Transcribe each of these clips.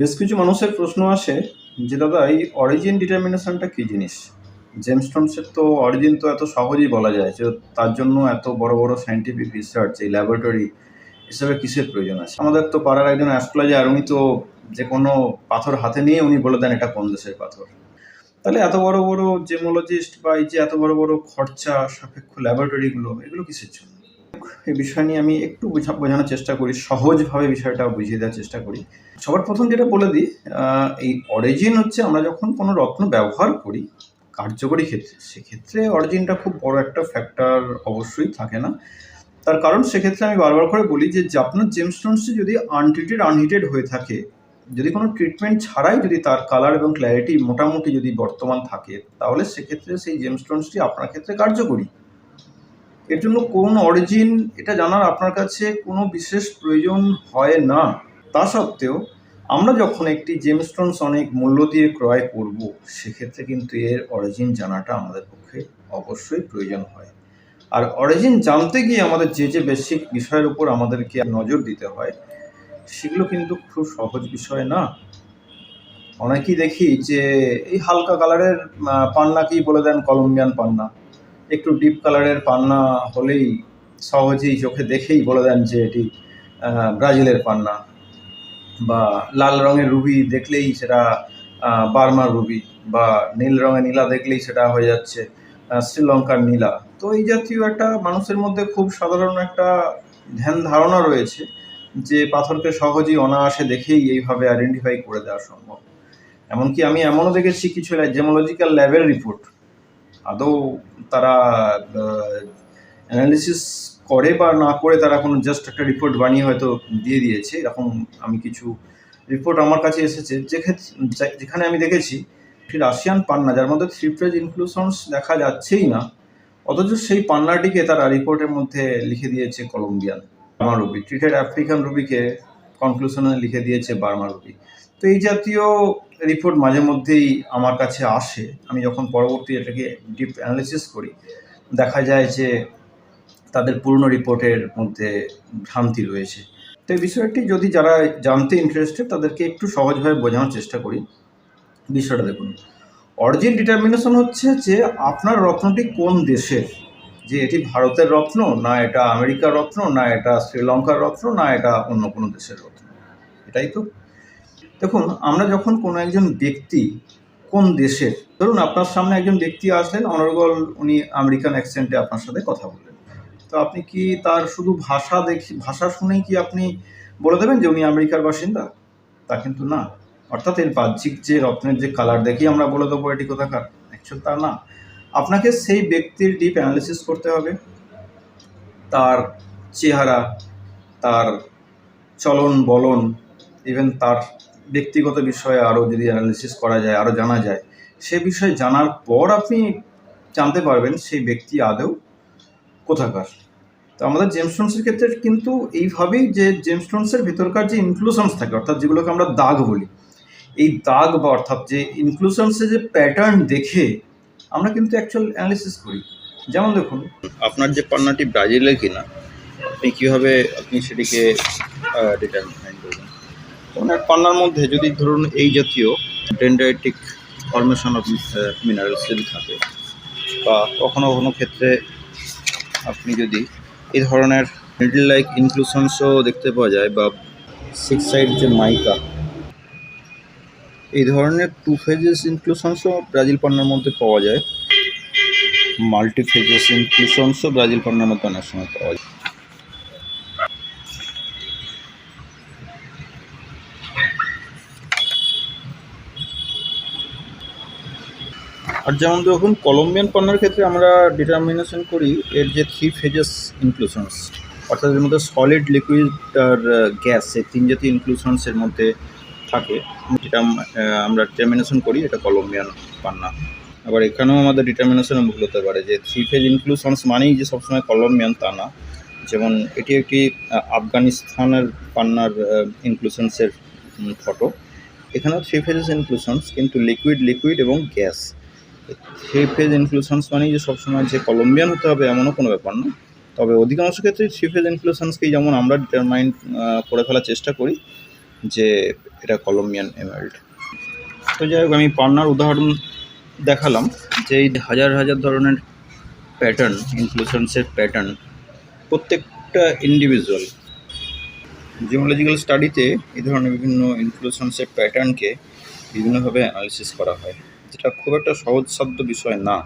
বেশ কিছু মানুষের প্রশ্ন আসে যে, দাদা, এই অরিজিন ডিটারমিনেশনটা কী জিনিস? জেমস্টোনসের তো অরিজিন তো এত সহজেই বলা যায় যে, তার জন্য এত বড় বড় সায়েন্টিফিক রিসার্চ এই ল্যাবরেটরি হিসাবে কিসের প্রয়োজন আছে? আমাদের তো পাড়ার একজন অ্যাস্ট্রোলজার উনি তো যে কোনো পাথর হাতে নিয়ে উনি বলে দেন এটা কোন দেশের পাথর। তাহলে এত বড় বড় জেমোলজিস্ট বা এই যে এত বড় বড় খরচা, সাপেক্ষ ল্যাবরেটরিগুলো এগুলো কিসের জন্য? এই বিষয় নিয়ে আমি একটু বোঝা, বোঝানোর চেষ্টা করি, সহজভাবে বিষয়টা বুঝিয়ে দেওয়ার চেষ্টা করি। সবার প্রথম যেটা বলে দিই এই অরিজিন হচ্ছে আমরা যখন কোনো রত্ন ব্যবহার করি, কার্যকরী ক্ষেত্রে, সেক্ষেত্রে অরিজিনটা খুব বড় একটা ফ্যাক্টর অবশ্যই থাকে না। তার কারণ সেক্ষেত্রে আমি বারবার করে বলি যে আপনার জেমস্টোনসটি যদি আনট্রিটেড আনহিটেড হয়ে থাকে, যদি কোনো ট্রিটমেন্ট ছাড়াই যদি তার কালার এবং ক্ল্যারিটি মোটামুটি যদি বর্তমান থাকে, তাহলে সেক্ষেত্রে সেই জেমস্টোনসটি আপনার ক্ষেত্রে কার্যকরী। এর জন্য কোন অরিজিন এটা জানার আপনার কাছে কোনো বিশেষ প্রয়োজন হয় না। তা সত্ত্বেও আমরা যখন একটি জেমস্টোনস অনেক মূল্য দিয়ে ক্রয় করব, সেক্ষেত্রে কিন্তু এর অরিজিন জানাটা আমাদের পক্ষে অবশ্যই প্রয়োজন হয়। আর অরিজিন জানতে গিয়ে আমাদের যে যে বেসিক বিষয়ের উপর আমাদেরকে নজর দিতে হয়, সেগুলো কিন্তু খুব সহজ বিষয় না। অনেকেই দেখি যে এই হালকা কালারের পান্নাকেই বলে দেন? কলম্বিয়ান পান্না। একটু ডিপ কালারের পান্না হলেই সহজেই চোখে দেখেই বলে দেন যে এটি ব্রাজিলের পান্না। বা লাল রঙের রুবি দেখলেই সেটা বার্মার রুবি বা নীল রঙের নীলা দেখলেই সেটা হয়ে যাচ্ছে শ্রীলঙ্কার নীলা। তো এই জাতীয় একটা মানুষের মধ্যে খুব সাধারণ একটা ধ্যান ধারণা রয়েছে যে পাথরকে সহজেই অনায়াসে দেখেই এইভাবে আইডেন্টিফাই করে দেওয়া সম্ভব। এমনকি আমি এমনও দেখেছি কিছু জেমোলজিক্যাল ল্যাবের রিপোর্ট আদৌ তারা অ্যানালিসিস করে বা না করে তারা কোনো জাস্ট একটা রিপোর্ট বানিয়ে হয়তো দিয়ে দিয়েছে, এরকম আমি কিছু রিপোর্ট আমার কাছে এসেছে। যেখানে আমি দেখেছি রাশিয়ান পান্না, যার মধ্যে থ্রি ফ্রেজ ইনক্লুশনস দেখা যাচ্ছেই না, অথচ সেই পান্নাটিকে তারা রিপোর্টের মধ্যে লিখে দিয়েছে Colombian, Burma ruby treated African রুবিকে কনক্লুশনে লিখে দিয়েছে বার্মা রুবি তো এই জাতীয় রিপোর্ট মাঝে মধ্যেই আমার কাছে আসে। আমি যখন পরবর্তী এটাকে ডিপ অ্যানালিসিস করি, দেখা যায় যে তাদের পুরনো রিপোর্টের মধ্যে ভ্রান্তি রয়েছে। তো এই বিষয়টি যদি যারা জানতে ইন্টারেস্টেড তাদেরকে একটু সহজভাবে বোঝানোর চেষ্টা করি। বিষয়টা দেখুন। অরিজিন ডিটারমিনেশন হচ্ছে যে আপনার রত্নটি কোন দেশের? যে এটি ভারতের রত্ন, না এটা আমেরিকার রত্ন, না এটা শ্রীলঙ্কার রত্ন, না এটা অন্য কোনো দেশের রত্ন। এটাই তো দেখুন, আমরা যখন কোনো একজন ব্যক্তি কোন দেশের, ধরুন আপনার সামনে একজন ব্যক্তি আসলেন, অনর্গল উনি আমেরিকান অ্যাকসেন্টে আপনার সাথে কথা বললেন। তো আপনি কি তার শুধু ভাষা দেখি, ভাষা শুনেই কি আপনি বলে দেবেন যে উনি আমেরিকার বাসিন্দা? তা কিন্তু না। অর্থাৎ এর বাহ্যিক যে রত্নের যে কালার দেখি আমরা বলে দেবো এটি কোথাকার? অ্যাকচুয়াল তা না। আপনাকে সেই ব্যক্তির ডিপ অ্যানালিসিস করতে হবে। তার চেহারা, তার চলন বলন ইভেন তার ব্যক্তিগত বিষয়ে আরও যদি অ্যানালিসিস করা যায় আরও জানা যায়, সে বিষয়ে জানার পর আপনি জানতে পারবেন সেই ব্যক্তি আদৌ কোথাকার। তো আমাদের জেমস্টোনসের ক্ষেত্রে কিন্তু এইভাবেই যে জেমস্টোনসের ভিতরকার যে ইনক্লুশনস থাকে, অর্থাৎ যেগুলোকে আমরা দাগ বলি, এই দাগ বা অর্থাৎ যে ইনক্লুশনসের যে প্যাটার্ন দেখে আমরা কিন্তু অ্যাকচুয়াল অ্যানালিসিস করি। যেমন দেখুন, আপনার যে পান্নাটি ব্রাজিলের কিনা, আপনি কীভাবে আপনি সেটিকে ডিটারমাইন করবেন? এক পান্নার মধ্যে যদি ধরুন এই জাতীয় ডেন্ড্রাইটিক ফর্মেশন অফ মিনারেলস যদি থাকে, বা কখনো কখনো ক্ষেত্রে আপনি যদি এই ধরনের মিডল লাইক ইনক্লুশনসও দেখতে পাওয়া যায়, বা সিক্স সাইড যে মাইকা, এই ধরনের টু ফেজেস ইনক্লুশনসও ব্রাজিল পান্নার মধ্যে পাওয়া যায়। মাল্টি ফেজেস ইনক্লুশনসও ব্রাজিল পান্নার মধ্যে অনেক সময় পাওয়া যায়। আর যেমন দেখুন কলম্বিয়ান পণ্যের ক্ষেত্রে আমরা ডিটারমিনেশন করি এর যে থ্রি ফেজেস ইনক্লুশনস অর্থাৎ এর মধ্যে সলিড লিকুইড আর গ্যাস এই তিন জাতীয় ইনক্লুশনস এর মধ্যে থাকে। যেটা আমরা ডিটারমিনেশন করি, এটা কলম্বিয়ান পান্না আবার এখানেও আমাদের ডিটারমিনেশন ভুল হতে পারে যে থ্রি ফেজ ইনক্লুশনস মানেই যে সবসময় কলম্বিয়ান তা না। যেমন এটি একটি আফগানিস্তানের পান্নার ইনক্লুশনসের ফটো এখানেও থ্রি ফেজেস ইনক্লুশনস কিন্তু লিকুইড লিকুইড এবং গ্যাস থ্রি ফেজ ইনক্লুশনস মানেই যে সবসময় যে কলম্বিয়ান হতে হবে এমনও কোনো ব্যাপার না। তবে অধিকাংশ ক্ষেত্রে থ্রি ফেজ ইনক্লুশনসকেই যেমন আমরা ডিটারমাইন করে ফেলার চেষ্টা করি যে এটা কলম্বিয়ান এমারেল্ড তো যাই হোক, আমি পান্নার উদাহরণ দেখালাম যে এই হাজার হাজার ধরনের প্যাটার্ন ইনফ্লুশনসের প্যাটার্ন প্রত্যেকটা ইন্ডিভিজুয়াল জিওলজিক্যাল স্টাডিতে এই ধরনের বিভিন্ন ইনফ্লুশনসের প্যাটার্নকে বিভিন্নভাবে অ্যানালিসিস করা হয়। যেটা খুব একটা সহজ সহজসাধ্য বিষয় না।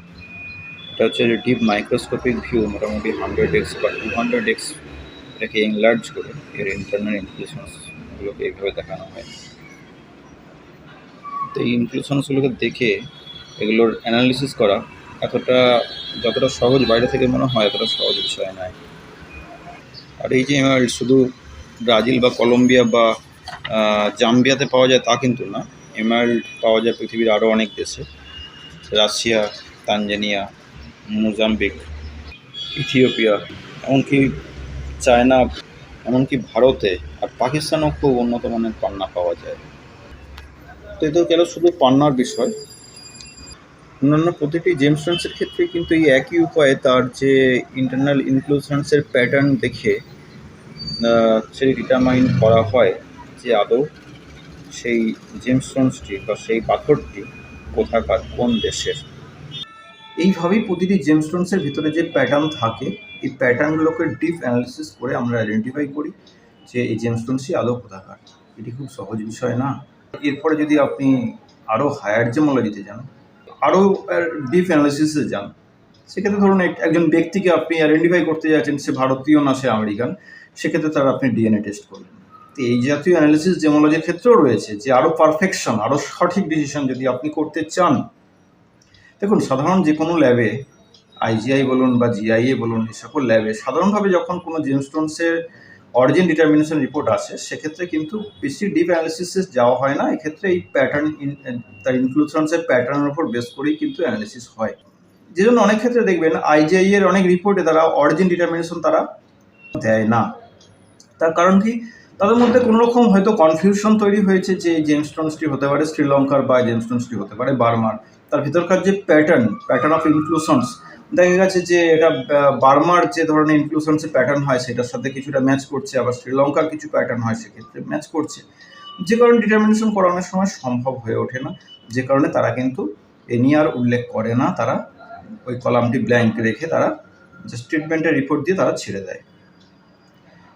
এটা হচ্ছে ডিপ মাইক্রোস্কোপিক ভিউ মোটামুটি হান্ড্রেড এক্স বা টু হান্ড্রেড এক্স এটাকে এনলার্জ করে এর ইন্টারনাল ইনফ্লুশনসগুলোকে এইভাবে দেখানো হয়। তো এই ইনফ্লুশনসগুলোকে দেখে এগুলোর অ্যানালিসিস করা এতটা, যতটা সহজ বাইরে থেকে মনে হয়, এতটা সহজ বিষয় নয়। আর এই যে শুধু ব্রাজিল বা কলম্বিয়া বা জাম্বিয়াতে পাওয়া যায় তা কিন্তু না। এমারেল্ড পাওয়া যায় পৃথিবীর আরও অনেক দেশে। রাশিয়া, তানজানিয়া, মোজাম্বিক, ইথিওপিয়া, এমনকি চায়না, এমনকি ভারতে আর পাকিস্তানেও খুব উন্নত মানের পান্না পাওয়া যায়। তো এ তো গেল শুধু পান্নার বিষয়। অন্যান্য প্রতিটি জেমস্টোনসের ক্ষেত্রে কিন্তু এই একই উপায়ে তার যে ইন্টারনাল ইনক্লুশনসের প্যাটার্ন দেখে সেই ডিটারমাইন করা হয় যে আদৌ সেই জেমস্টোনসটি বা সেই পাথরটি কোথাকার, কোন দেশের? এইভাবেই প্রতিটি জেমস্টোনসের ভিতরে যে প্যাটার্ন থাকে, এই প্যাটার্নগুলোকে ডিপ অ্যানালিসিস করে আমরা আইডেন্টিফাই করি যে এই জেমস্টোনসই আলো কোথাকার। এটি খুব সহজ বিষয় না। এরপরে যদি আপনি আরও হায়ার জেমোলজিতে যান আরও ডিপ অ্যানালিসিসে যান, সেক্ষেত্রে ধরুন এক- একজন ব্যক্তিকে আপনি আইডেন্টিফাই করতে যাচ্ছেন, সে ভারতীয় না, সে আমেরিকান, সেক্ষেত্রে তার আপনি ডিএনএ টেস্ট করবেন। তো এই জাতীয় অ্যানালিসিস জেমোলজির ক্ষেত্রেও রয়েছে যে আরও পারফেকশন আরও সঠিক ডিসিশন যদি আপনি করতে চান। দেখুন, সাধারণ যে কোনো ল্যাবে আইজিআই বলুন বা জিআইএ বলুন, এই সকল ল্যাবে সাধারণভাবে যখন কোনো জেমস্টোনসের অরিজিন ডিটারমিনেশন রিপোর্ট আসে, সেক্ষেত্রে কিন্তু বেশি ডিপ অ্যানালিসিসে যাওয়া হয় না। এক্ষেত্রে এই প্যাটার্ন তার ইনক্লুশনসের প্যাটার্নের উপর বেস করেই কিন্তু অ্যানালিসিস হয়। যে জন্য অনেক ক্ষেত্রে দেখবেন আইজিআই এর অনেক রিপোর্টে তারা অরিজিন ডিটারমিনেশন তারা দেয় না। তার কারণ কি? তাদের মধ্যে কোনো রকম হয়তো কনফিউশন তৈরি হয়েছে যে জেমস্টোনসটি হতে পারে শ্রীলঙ্কার বা জেমস্টোনসটি হতে পারে বার্মার। তার ভিতরকার যে প্যাটার্ন প্যাটার্ন অফ ইনক্লুশনস দেখা গেছে যে এটা বার্মার যে ধরনের ইনক্লুশনসের প্যাটার্ন হয়, সেটার সাথে কিছুটা ম্যাচ করছে, আবার শ্রীলঙ্কার কিছু প্যাটার্ন হয়, সেক্ষেত্রে ম্যাচ করছে। যে কারণে ডিটারমিনেশন করানোর সময় সম্ভব হয়ে ওঠে না। যে কারণে তারা কিন্তু এ নিয়ে আর উল্লেখ করে না। তারা ওই কলামটি ব্ল্যাঙ্ক রেখে তারা জাস্ট ট্রিটমেন্টের রিপোর্ট দিয়ে তারা ছেড়ে দেয়।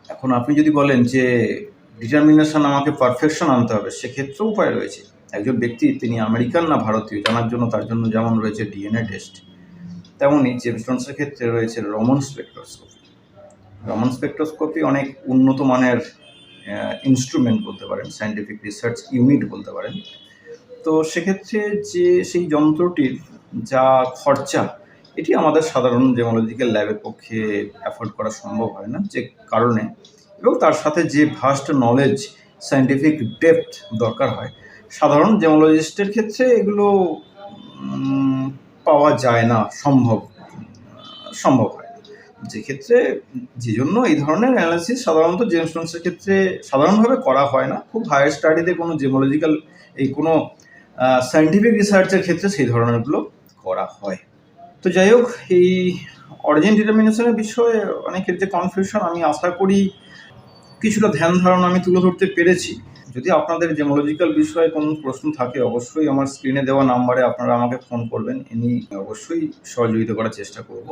এখন আপনি যদি বলেন যে ডিটারমিনেশন আমাকে পারফেকশন আনতে হবে, সেক্ষেত্রেও উপায় রয়েছে। একজন ব্যক্তি, তিনি আমেরিকান না ভারতীয়, জানার জন্য তার জন্য যেমন রয়েছে ডিএনএ টেস্ট তেমনই জেমস্টোনসের ক্ষেত্রে রয়েছে রমন স্পেকট্রোস্কোপি রমন স্পেকট্রোস্কোপি অনেক উন্নত মানের ইনস্ট্রুমেন্ট বলতে পারেন সায়েন্টিফিক রিসার্চ ইউনিট বলতে পারেন। তো সেক্ষেত্রে যে সেই যন্ত্রটির যা খরচা এটি আমাদের সাধারণ জেমোলজিক্যাল ল্যাবের পক্ষে অ্যাফোর্ড করা সম্ভব হয় না যে কারণে। এবং তার সাথে যে ভাস্ট নলেজ সায়েন্টিফিক ডেপথ দরকার হয়, সাধারণ জেমোলজিস্টের ক্ষেত্রে এগুলো পাওয়া যায় না, সম্ভব সম্ভব হয় যে ক্ষেত্রে, যে জন্য এই ধরনের অ্যানালিসিস সাধারণত জেমস্টোনসের ক্ষেত্রে সাধারণভাবে করা হয় না। খুব হায়ার স্টাডিতে কোনো জেমোলজিক্যাল এই কোনো সায়েন্টিফিক রিসার্চের ক্ষেত্রে সেই ধরনেরগুলো করা হয়। তো যাই হোক, এই অরিজিন ডিটারমিনেশনের বিষয়ে অনেক ক্ষেত্রে কনফিউশন আমি আশা করি কিছুটা ধ্যান ধারণা আমি তুলে ধরতে পেরেছি। যদি আপনাদের জেমোলজিক্যাল বিষয়ে কোনো প্রশ্ন থাকে, অবশ্যই আমার স্ক্রিনে দেওয়া নাম্বারে আপনারা আমাকে ফোন করবেন। এনি অবশ্যই সহযোগিতা করার চেষ্টা করব।